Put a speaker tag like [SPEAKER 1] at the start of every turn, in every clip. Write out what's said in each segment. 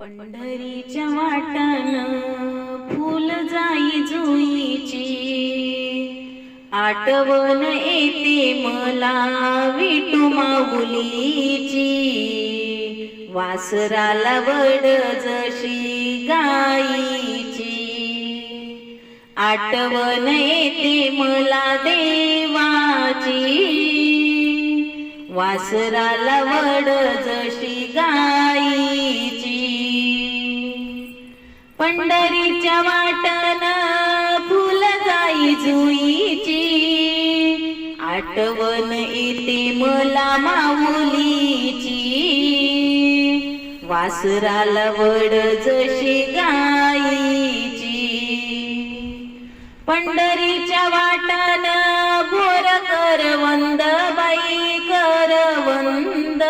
[SPEAKER 1] पंढरीच्या वाटन फुल जाई जुईची. आठवण येते मला विटू माऊलीची. वासराला वड जशी गाईची. आठवण येते मला देवाची. वासराला वड जशी पंढरीच्या वाटन फुल जाई जुईची. आठवण येते मला माऊलीची वासराला वड जशी गाईची. पंढरीच्या वाटन घोर करवंद बाई करवंद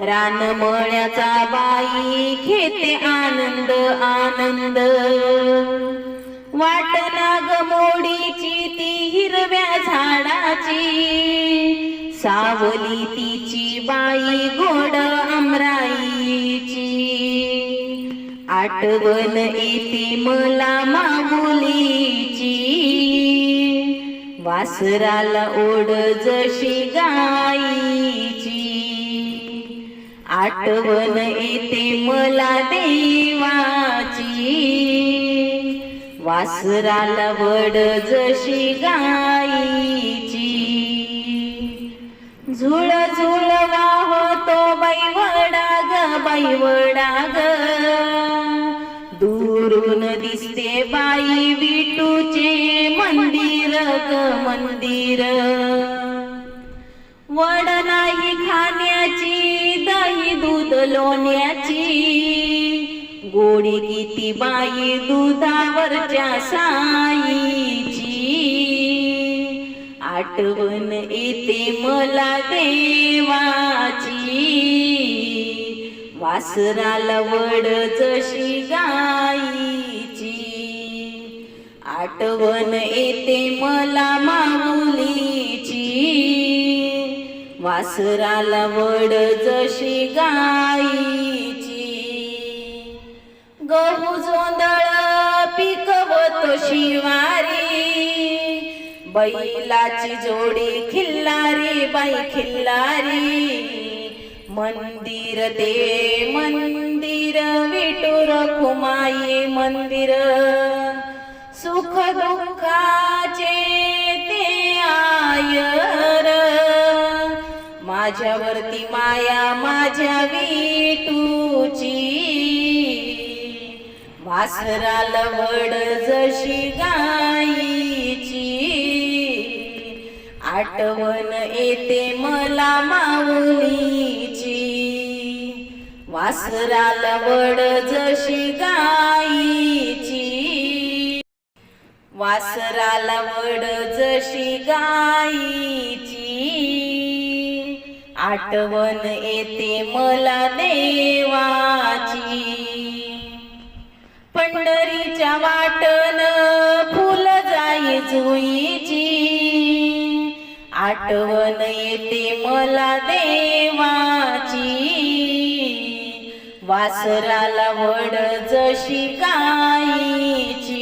[SPEAKER 1] रानमळ्याचा बाई घेते आनंद आनंद. वाटना गमोडीची ती हिरव्या झाडाची. सावली तिची बाई गोड अमराईची आठवण येते मला माऊलीची वासराला ओढ जशी गाईची. आठवण येते मला देवाची. वासराला वड जशी गाईची. झुळ झुळ होतो बैवडा ग बैवडा ग. दुरून दिसते बाई विटूचे मंदिर ग मंदिर. वड नाही खाण्याची लोण्याची गोडी किती बाई दुधावरच्या साईची. आठवण येते मला देवाची. वासराला वड जशी गाईची. आठवण येते मला माऊली वासराला वड जशी गाईची. गहू जोंदळ पिकवत शिवारी. बैलाची जोडी खिल्लारी बाई खिल्लारी. मंदिर दे मंदिर विटूर कुमाई मंदिर. सुख दुःखाचे माझ्यावरती माया माझ्या विटूची वासरा वड जशी गाईची. आठवण येते मला माऊलीची. वासरा वड जशी गाईची. वासरा वड जशी गायी आठवण येते मला देवाची. पंढरीच्या वाटन फुल जाई जुईची. आठवण येते मला देवाची. वासराला वड जशी गाईची.